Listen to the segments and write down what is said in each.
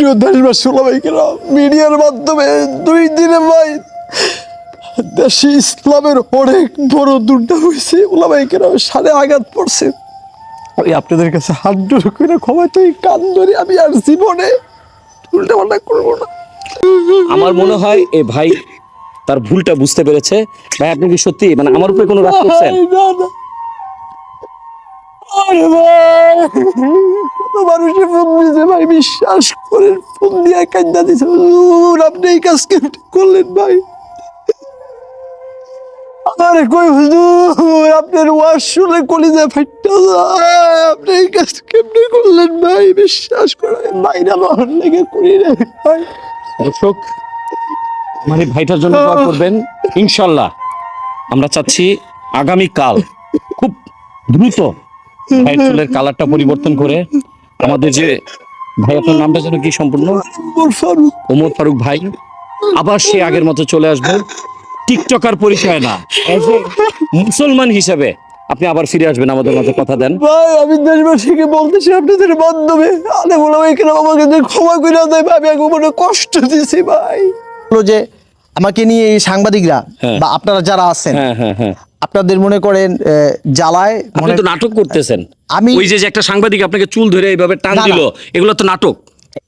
প্রিয় দেশবাসী ওলামাইকেরা মিডিয়ার মাধ্যমে দুই দিনে ভাই দেশে ইসলামের অনেক বড় দুর্দা হয়েছে। ওলামাইকেরা সারে আঘাত পড়ছে। ওই আপনাদের কাছে হাত জোর করে ক্ষমা চাই কান ধরে আমি আর জীবনে উল্টা পাল্টা করব না। আমার মনে হয় এ ভাই তার ভুলটা বুঝতে পেরেছে। ভাই আপনি কি সত্যি? মানে আমার উপরে কোনো রাগ করছেন? না, না। আরে ভাই কত মানুষে ফোন দিয়েছে ভাই বিশ্বাস করেন ফোন দিয়ে কান্দা দিয়েছে। হুজুর আপনি এই কাজ করলেন ভাই? আরে কই হুজুর আপনার ওয়াজ শুনে কলিজা ফাইটটা যায়। আপনি এই কাজ কেমনি করলেন ভাই? বিশ্বাস করেন বাইরে আমার লেগে করি না ভাই। দর্শক মানে ভাইটার জন্য দোয়া করবেন ইনশাল্লাহ। আমরা চাচ্ছি আগামী কাল খুব দ্রুত ভাইয়ের চুলের কালারটা পরিবর্তন করে আমাদের যে ভাই আপনার নামটা যেন কি সম্পূর্ণ? ওমর ফারুক। ভাই। আবার সে আগের মতো চলে আসবে। টিকটকার পরিচয় না। মুসলমান হিসাবে আপনি আবার ফিরে আসবেন আমাদের মাঝে কথা দেন। ভাই আমি দেশবাসীকে বলতেছি আপনাদের মাধ্যমে আরে বলো এখানে আমাকে যে ক্ষমা করে দেয় ভাই আমি মনে কষ্ট দিছি ভাই। যে আমাকে নিয়ে এই সাংবাদিকরা হ্যাঁ। বা আপনারা যারা আছেন হ্যাঁ হ্যাঁ। আপনাদের মনে করেন জ্বালায় আপনি তো নাটক করতেছেন আমি- ওই যে একটা সাংবাদিক আপনাকে চুল ধরে এইভাবে টান। দিল এগুলো তো নাটক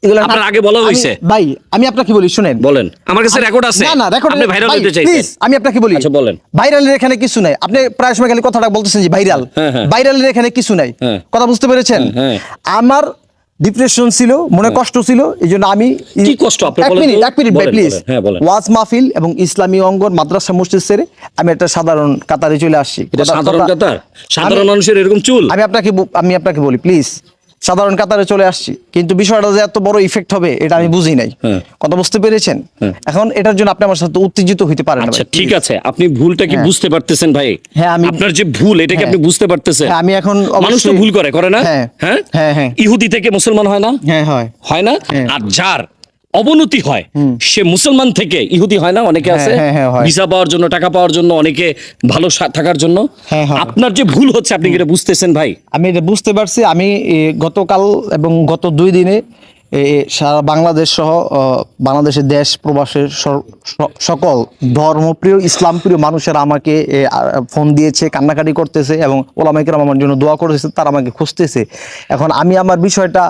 এগুলো আপনার আগে বলা হয়েছে। ভাই আমি আপনাকে বলি শুনেন বলেন আমার কাছে রেকর্ড আছে না না রেকর্ড আপনি ভাইরাল হতে চাইছেন প্লিজ আমি আপনাকে বলি আচ্ছা, বলেন। ভাইরালের এখানে কিছু নাই আপনি প্রায় সময় খালি কথাটা বলতেছেন যে ভাইরাল হ্যাঁ, হ্যাঁ। ভাইরালের এখানে কিছু নাই হ্যাঁ। কথা বুঝতে পেরেছেন। আমার ডিপ্রেশন ছিল মনে কষ্ট ছিল এই জন্য আমি কি কষ্ট আপনি এক মিনিট এক মিনিট ভাই প্লিজ হ্যাঁ। ওয়াজ মাহফিল এবং ইসলামী অঙ্গন মাদ্রাসা মসজিদ সেরে আমি একটা সাধারণ কাতারে চলে আসছি। সাধারণ কাতার? সাধারণ আমি- মানুষের এরকম চুল? আমি আপনাকে আমি আপনাকে বলি প্লিজ সাধারণ কাতারে চলে আসছি কিন্তু বিষয়টা যে এত বড় ইফেক্ট হবে এটা আমি বুঝি নাই হ্যাঁ। কথা বুঝতে পেরেছেন হ্যাঁ। এখন এটার জন্য আপনি আমার সাথে উত্তেজিত হইতে পারেন না আচ্ছা ঠিক আছে আপনি ভুলটা কি হ্যাঁ। বুঝতে পারতেছেন ভাই হ্যাঁ, আমি- আপনার যে ভুল এটা কি। আপনি বুঝতে পারতেছেন হ্যাঁ, আমি এখন মানুষ তো ভুল করে করে না হ্যাঁ। হ্যাঁ। ইহুদি থেকে মুসলমান হয় না হ্যাঁ হয় হয় না। আর যার অবনতি হয়। সে মুসলমান থেকে ইহুদি হয় না অনেকে হ্যাঁ, আছে? হ্যাঁ, হ্যাঁ। ভিসা পাওয়ার জন্য টাকা পাওয়ার জন্য অনেকে ভালো থাকার জন্য। আপনার যে ভুল হচ্ছে আপনি এটা বুঝতেছেন ভাই? আমি এটা বুঝতে পারছি। আমি গতকাল এবং গত দুই দিনে সারা বাংলাদেশ সহ বাংলাদেশের দেশ প্রবাসের সকল ধর্মপ্রিয় ইসলামপ্রিয় মানুষেরা আমাকে ফোন দিয়েছে কান্নাকাটি করতেছে এবং ওলামাইকেরাম আমার জন্য দোয়া করেছে তারা আমাকে খুঁজতেছে। এখন আমি আমার বিষয়টা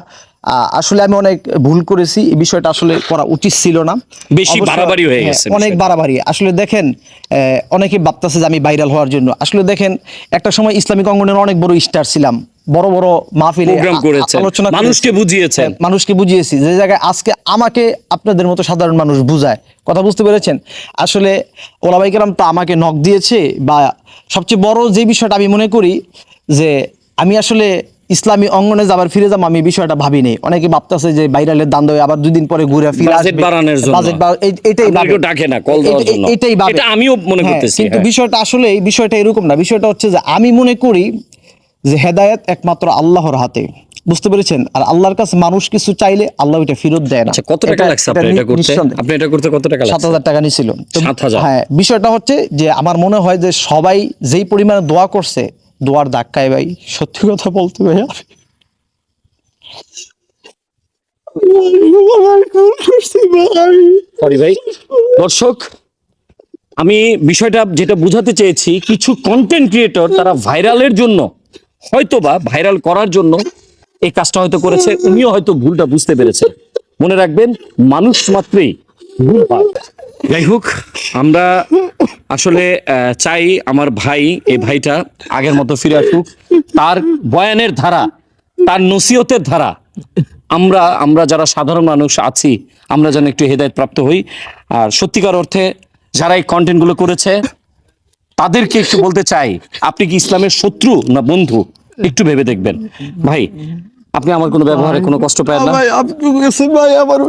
আসলে আমি অনেক ভুল করেছি এই বিষয়টা আসলে করা উচিত ছিল না। বেশি বাড়াবাড়ি হয়ে হ্যাঁ, গেছে অনেক বাড়াবাড়ি। আসলে দেখেন আহ, অনেকে ভাবতেছে যে আমি ভাইরাল হওয়ার জন্য। আসলে দেখেন একটা সময় ইসলামিক অঙ্গনের অনেক বড় স্টার ছিলাম। বড় বড় মাহফিলে আলোচনা মানুষকে বুঝিয়েছেন। হ্যাঁ, মানুষকে বুঝিয়েছি। যে জায়গায় আজকে আমাকে আপনাদের মতো সাধারণ মানুষ বুঝায়। কথা বুঝতে পেরেছেন? আসলে ওলাবাইকেরাম তো আমাকে নখ দিয়েছে বা সবচেয়ে বড় যে বিষয়টা আমি মনে করি যে আমি আসলে ইসলামী অঙ্গনে যাবার ফিরে যাব আমি বিষয়টা ভাবিনি। অনেকে ভাবতেছে যে বাইরালের দান দেবে আবার দুই দিন পরে ঘুরে ফিরে আসবে। বাজেট এটাই ভাবে। ডাকে না, কল দেওয়ার জন্য। এটাই ভাবে। এটা আমিও মনে হ্যাঁ, করতেছি, কিন্তু হ্যাঁ। বিষয়টা আসলে এই বিষয়টা এরকম না। বিষয়টা হচ্ছে যে আমি মনে করি যে হেদায়েত একমাত্র আল্লাহর হাতে। বুঝতে পেরেছেন? আর আল্লাহর কাছে মানুষ কিছু চাইলে আল্লাহ এটা ফেরত দেয় না। আচ্ছা কত টাকা লাগছে আপনার এটা করতে? আপনি এটা করতে কত টাকা সাত লাগছে? হাজার টাকা নিছিল। হ্যাঁ বিষয়টা হচ্ছে যে আমার মনে হয় যে সবাই যেই পরিমাণে দোয়া করছে দোয়ার ধাক্কায় ভাই সত্যি কথা বলতে ভাই সরি ভাই। দর্শক আমি বিষয়টা যেটা বোঝাতে চেয়েছি কিছু কন্টেন্ট ক্রিয়েটর তারা ভাইরালের জন্য হয়তোবা ভাইরাল করার জন্য এই কাজটা হয়তো করেছে, উনিও হয়তো ভুলটা বুঝতে পেরেছে। মনে রাখবেন, মানুষ মাত্রই ভুল যাই হোক, আমরা আসলে চাই আমার ভাই, এই ভাইটা আগের মতো ফিরে আসুক। তার বয়ানের ধারা, তার নসিহতের ধারা, আমরা আমরা যারা সাধারণ মানুষ আছি, আমরা যেন একটু হেদায়ত প্রাপ্ত হই। আর সত্যিকার অর্থে, যারা এই কন্টেন্টগুলো করেছে তাদেরকে একটু বলতে চাই আপনি কি ইসলামের শত্রু না বন্ধু? একটু ভেবে দেখবেন। ভাই আপনি আমার কোনো ব্যবহারে কোনো কষ্ট পায় না? ভাই আপনার কাছে ভাই আমার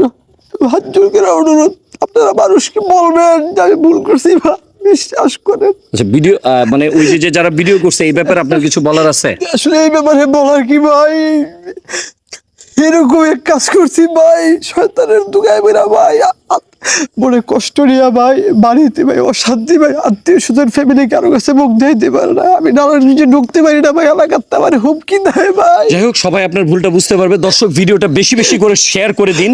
হাত জোর করে অনুরোধ? আপনারা মানুষকে বলবেন যে আমি ভুল করছি ভাই বিশ্বাস করেন। আচ্ছা ভিডিও মানে ওই যে- যে যারা ভিডিও করছে এই ব্যাপারে আপনার কিছু বলার আছে? আসলে এই ব্যাপারে বলার কি ভাই? এরকম এক কাজ করছি ভাই। শয়তানের দুগায় বেরা ভাই। মনে কষ্ট নিয়া ভাই। বাড়িতে ভাই অশান্তি ভাই। আত্মীয় স্বজন ফ্যামিলি কারও কাছে মুখ দিতে পারে না। আমি নানার নিজে ঢুকতে পারি না ভাই। এলাকাতে আমার হুমকি দেয় ভাই। যাই হোক সবাই আপনার ভুলটা বুঝতে পারবে। দর্শক ভিডিওটা বেশি বেশি করে শেয়ার করে দিন!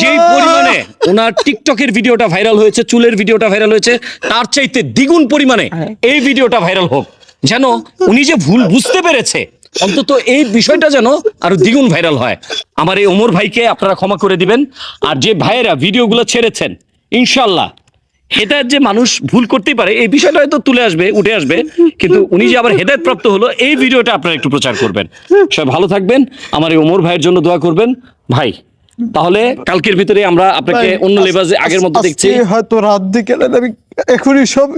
যেই পরিমাণে ওনার টিকটকের ভিডিওটা ভাইরাল হয়েছে চুলের ভিডিওটা ভাইরাল হয়েছে তার চাইতে দ্বিগুণ পরিমাণে এই ভিডিওটা ভাইরাল হোক। যেন উনি যে ভুল বুঝতে পেরেছে অন্তত এই বিষয়টা যেন আরও দ্বিগুণ ভাইরাল হয়। আমার এই ওমর ভাইকে আপনারা ক্ষমা করে দিবেন। আর যে ভাইয়েরা ভিডিওগুলো ছেড়েছেন ইনশাল্লাহ হেদায়ত যে মানুষ ভুল করতেই পারে, এই বিষয়টা হয়তো তুলে আসবে, উঠে আসবে। কিন্তু উনি যে আবার হেদায়ত প্রাপ্ত হলো, এই ভিডিওটা আপনারা একটু প্রচার করবেন। সবাই ভালো থাকবেন। আমার এই ওমর ভাইয়ের জন্য দোয়া করবেন। ভাই তাহলে কালকের ভিতরে আমরা আপনাকে অন্য লেবাজে আগের মতো দেখছি। হয়তো রাত দিকে আমি এখনই সব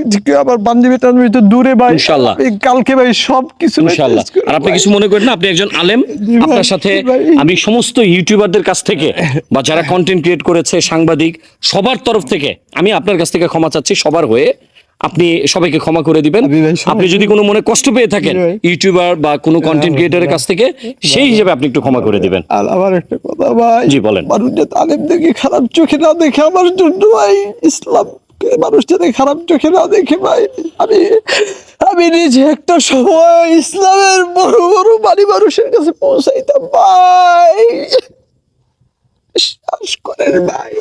আমার বান্ধবী টান্ধবী তো দূরে ভাই। ইনশাল্লাহ। আমি কালকে ভাই সব কিছু ইনশাল্লাহ। আর আপনি কিছু মনে করেন না? আপনি একজন আলেম। আপনার সাথে আমি সমস্ত ইউটিউবারদের কাছ থেকে বা যারা কন্টেন্ট ক্রিয়েট করেছে সাংবাদিক সবার তরফ থেকে আমি আপনার কাছ থেকে ক্ষমা চাচ্ছি সবার হয়ে। আপনি সবাইকে ক্ষমা করে দিবেন। আপনি যদি কোনো মনে কষ্ট পেয়ে থাকেন ইউটিউবার বা কোনো কন্টেন্ট ক্রিয়েটরের কাছ থেকে সেই হিসেবে আপনি একটু ক্ষমা করে দিবেন। আর আমার একটা কথা ভাই জি, বলেন। মানুষ যে আলেম দেখে খারাপ চোখে না দেখে আমার জন্য ভাই ইসলাম মানুষ যাতে খারাপ চোখে না দেখে ভাই আমি আমি নিজে একটা সময় ইসলামের বড় বড় বাড়ি মানুষের কাছে পৌঁছাইতাম ভাই। বিশ্বাস করেন ভাই।